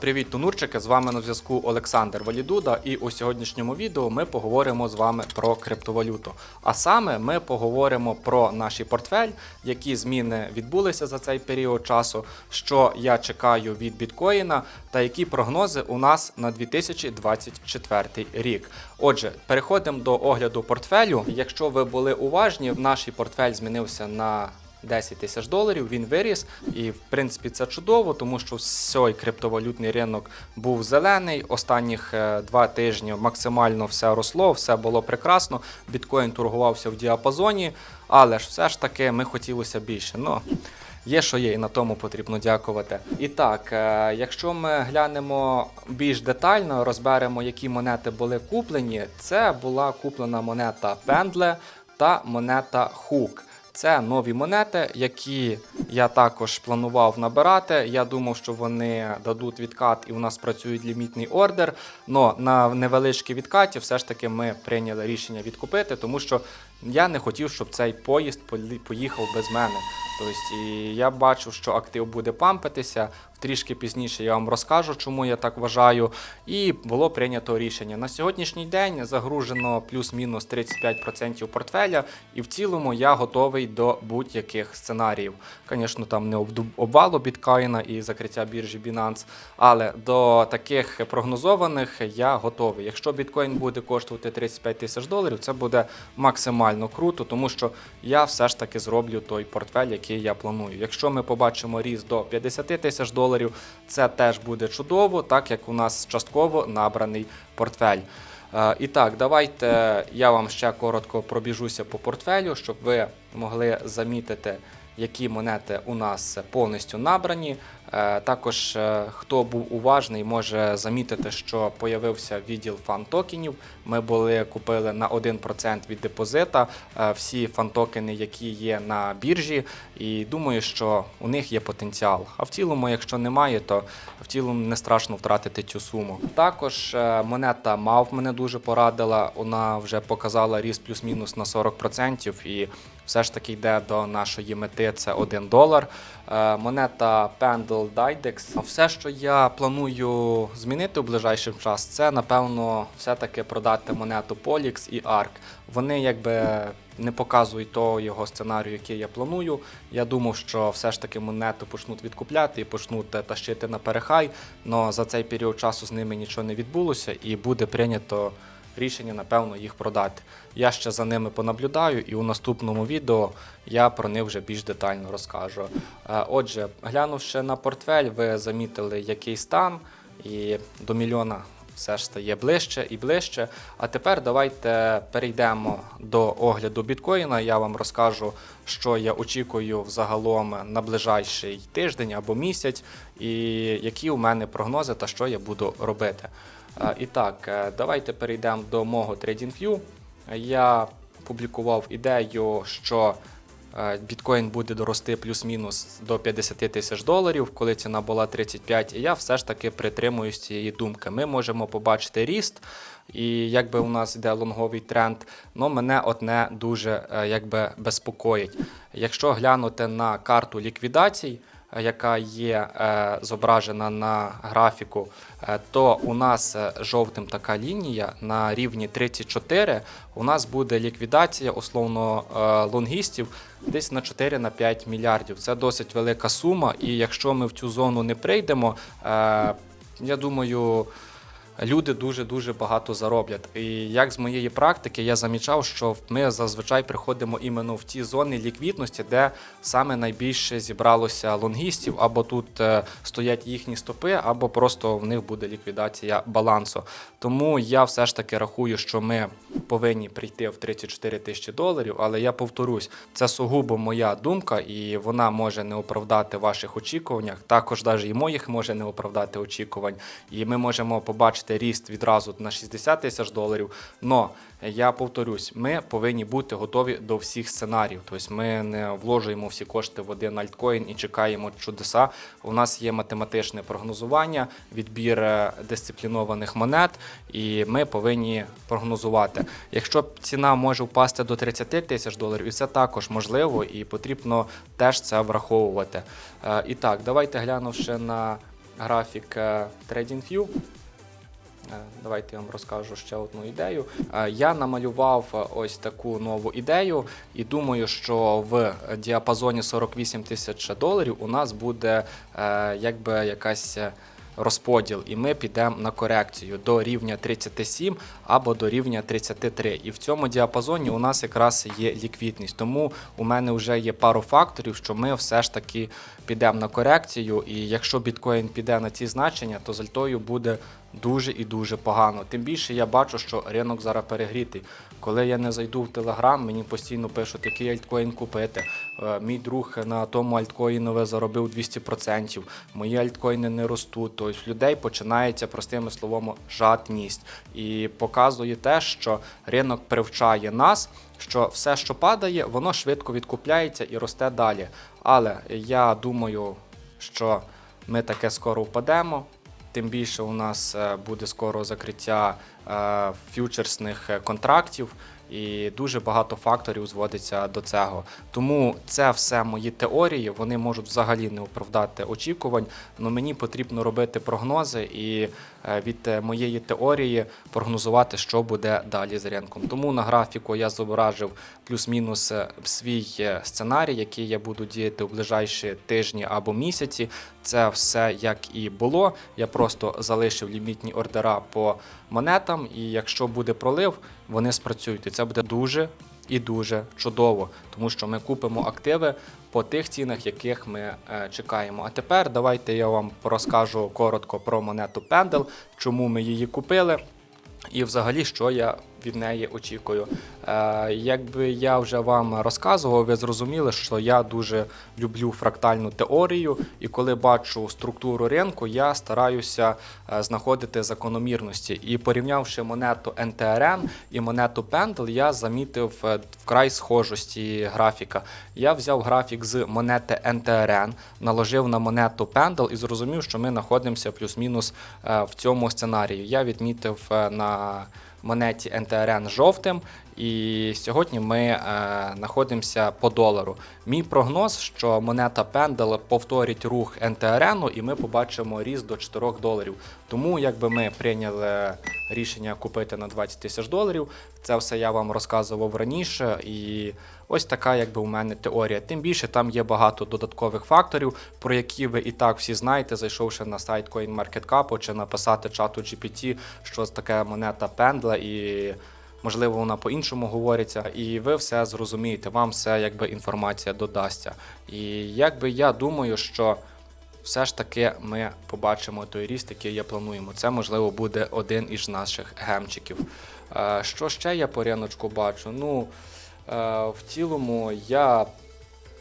Привіт, тунурчики! З вами на зв'язку Олександр Валідуда, і у сьогоднішньому відео ми поговоримо з вами про криптовалюту. А саме ми поговоримо про наш портфель, які зміни відбулися за цей період часу, що я чекаю від біткоїна, та які прогнози у нас на 2024 рік. Отже, переходимо до огляду портфелю. Якщо ви були уважні, наш портфель змінився на 10 тисяч доларів, він виріс, і в принципі це чудово, тому що всій криптовалютний ринок був зелений. Останніх е, два тижні максимально все росло, все було прекрасно. Біткоін торгувався в діапазоні, але ж все ж таки ми хотілося більше. Ну, Є, що є, і на тому потрібно дякувати. І так, е, якщо ми глянемо більш детально, розберемо, які монети були куплені, це була куплена монета Пендле та монета Хук. Це нові монети, які я також планував набирати. Я думав, що вони дадуть відкат і у нас працюють лімітний ордер. Но на невеличкі відкаті все ж таки ми прийняли рішення відкупити, тому що я не хотів, щоб цей поїзд поїхав без мене. Тобто, і я бачу, що актив буде пампитися. Трішки пізніше я вам розкажу, чому я так вважаю. І було прийнято рішення. На сьогоднішній день загружено плюс-мінус 35% портфеля, і в цілому я готовий до будь-яких сценаріїв. Звісно, там не обвалу біткоїна і закриття біржі Binance, але до таких прогнозованих я готовий. Якщо біткоін буде коштувати 35 тисяч доларів, це буде максимально круто, тому що я все ж таки зроблю той портфель, який я планую. Якщо ми побачимо ріст до 50 тисяч доларів, це теж буде чудово, так як у нас частково набраний портфель. Е, І так, давайте я вам ще коротко пробіжуся по портфелю, щоб ви могли замітити, які монети у нас повністю набрані. Е, Також, е, хто був уважний, може замітити, що появився відділ фан-токенів. Ми були купили на 1% від депозита е, всі фан-токени, які є на біржі, і думаю, що у них є потенціал. А в цілому, якщо немає, то в цілому не страшно втратити цю суму. Також монета MAV мене дуже порадила. Вона вже показала ріст плюс-мінус на 40% і все ж таки йде до нашої мети це 1 долар. Е, Монета Pendle Dydex. А Все, що я планую змінити в ближайший час, це напевно все-таки продати монету Polix і ARK. Вони якби не показують того його сценарію, який я планую. Я думав, що все ж таки монету почнуть відкупляти і почнуть тащити на перехай. але за цей період часу з ними нічого не відбулося, і буде прийнято рішення, напевно, їх продати. Я ще за ними понаблюдаю, і у наступному відео я про них вже більш детально розкажу. Е, Отже, глянувши на портфель, ви замітили, який стан, і до мільйона все ж стає ближче і ближче. А тепер давайте перейдемо до огляду біткоїна. Я вам розкажу, що я очікую взагалом на ближайший тиждень або місяць, і які у мене прогнози та що я буду робити. І так, е, давайте перейдемо до мого TradingView. Я публікував ідею, що е, біткоін буде дорости плюс-мінус до 50 тисяч доларів, коли ціна була 35, і я все ж таки притримуюсь цієї думки. Ми можемо побачити ріст, і якби у нас йде лонговий тренд, але мене одне дуже е, якби безпокоїть. Якщо глянути на карту ліквідацій, яка є е, зображена на графіку, е, то у нас е, жовтим така лінія на рівні 34. У нас буде ліквідація условно е, лонгістів десь на 4 на 5 мільярдів. Це досить велика сума. І якщо ми в цю зону не прийдемо, е, я думаю. Люди дуже дуже багато зароблять. І як з моєї практики я замічав, що ми зазвичай приходимо іменно в ті зони ліквідності, де саме найбільше зібралося лонгістів, або тут е, стоять їхні стопи, або просто в них буде ліквідація балансу. Тому я все ж таки рахую, що ми повинні прийти в 34 тисячі доларів. Але я повторюсь, це сугубо моя думка, і вона може не оправдати ваших очікуваннях. Також навіть і моїх може не оправдати очікувань. І ми можемо побачити ріст відразу на 60 тисяч доларів. Но я повторюсь, ми повинні бути готові до всіх сценаріїв. Тобто ми не вложуємо всі кошти в один альткоін і чекаємо чудеса. У нас є математичне прогнозування, відбір е, дисциплінованих монет, і ми повинні прогнозувати. Якщо ціна може впасти до 30 тисяч доларів, і це також можливо, і потрібно теж це враховувати. Е, І так, давайте глянувши на графік е, TradingView. Е, Давайте я вам розкажу ще одну ідею. Я намалював ось таку нову ідею, і думаю, що в діапазоні 48 тисяч доларів у нас буде якби якась. Розподіл, і ми підемо на корекцію до рівня 37 або до рівня 33. І в цьому діапазоні у нас якраз є ліквідність. Тому у мене вже є пару факторів, що ми все ж таки підемо на корекцію. І якщо біткоін піде на ці значення, то з альтою буде дуже і дуже погано. Тим більше я бачу, що ринок зараз перегрітий. Коли я не зайду в Телеграм, мені постійно пишуть, який альткоін купити. Е, Мій друг на тому альткоїнове заробив 200%. Мої альткоїни не ростуть. Тобто людей починається простими словами жадність. І показує те, що ринок привчає нас, що все, що падає, воно швидко відкупляється і росте далі. Але я думаю, що ми таке скоро впадемо. Тим більше у нас е, буде скоро закриття ф'ючерсних е, контрактів, і дуже багато факторів зводиться до цього. Тому це все мої теорії. Вони можуть взагалі не оправдати очікувань. але мені потрібно робити прогнози і е, від е, моєї теорії прогнозувати, що буде далі з ринком. Тому на графіку я зображив плюс-мінус е, свій е, сценарій, який я буду діяти в ближайші тижні або місяці. Це все як і було. Я просто залишив лімітні ордера по монетам, і якщо буде пролив, вони спрацюють. І це буде дуже і дуже чудово, тому що ми купимо активи по тих цінах, яких ми е, чекаємо. А тепер давайте я вам розкажу коротко про монету Pendle, чому ми її купили. І взагалі, що я від неї очікую. Е, якби я вже вам розказував, ви зрозуміли, що я дуже люблю фрактальну теорію, і коли бачу структуру ринку, я стараюся е, знаходити закономірності. І порівнявши монету NTRN і монету Pendle, я замітив е, вкрай схожості графіка. Я взяв графік з монети NTRN, наложив на монету Pendle і зрозумів, що ми знаходимося плюс-мінус в цьому сценарії. Я відмітив на монеті NTRN жовтим, і сьогодні ми е, знаходимося по долару. Мій прогноз, що монета Pendle повторить рух NTRN, і ми побачимо ріст до 4 доларів. Тому якби ми прийняли рішення купити на 20 тисяч доларів, це все я вам розказував раніше. І ось така, якби у мене теорія. Тим більше там є багато додаткових факторів, про які ви і так всі знаєте, зайшовши на сайт CoinMarketCap чи написати чату GPT, що таке монета Pendle і. Можливо, вона по-іншому говориться, і ви все зрозумієте, вам все якби інформація додасться. І якби я думаю, що все ж таки ми побачимо той ріст, який я плануємо. Це можливо буде один із наших гемчиків. Е, Що ще я по риночку бачу? Ну е, в цілому я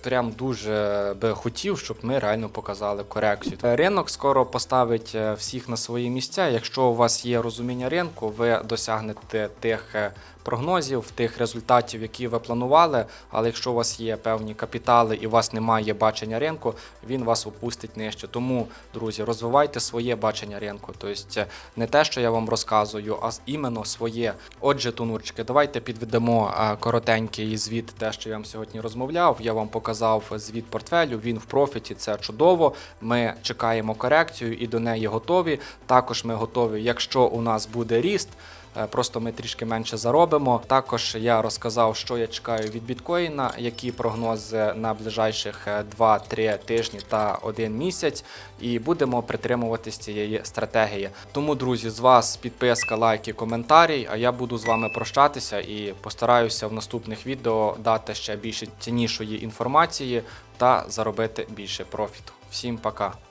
прям дуже би хотів, щоб ми реально показали корекцію. Е, Ринок скоро поставить е, всіх на свої місця. Якщо у вас є розуміння ринку, ви досягнете тих е, прогнозів, тих результатів, які ви планували. Але якщо у вас є певні капітали і у вас немає бачення ринку, він вас опустить нижче. Тому, друзі, розвивайте своє бачення ринку. Тобто не те, що я вам розказую, а іменно своє. Отже, тунурчики, давайте підведемо е, коротенький звіт, те, що я вам сьогодні розмовляв. Я вам показав звіт портфелю. Він в профіті, це чудово. Ми чекаємо корекцію і до неї готові. Також ми готові, якщо у нас буде ріст. Е, Просто ми трішки менше заробимо. Також я розказав, що я чекаю від біткоїна, які прогнози на ближайших е, 2-3 тижні та один місяць, і будемо притримуватись цієї стратегії. Тому, друзі, з вас підписка, лайки, коментарі. А я буду з вами прощатися і постараюся в наступних відео дати ще більше ціннішої інформації та заробити більше профіту. Всім пока!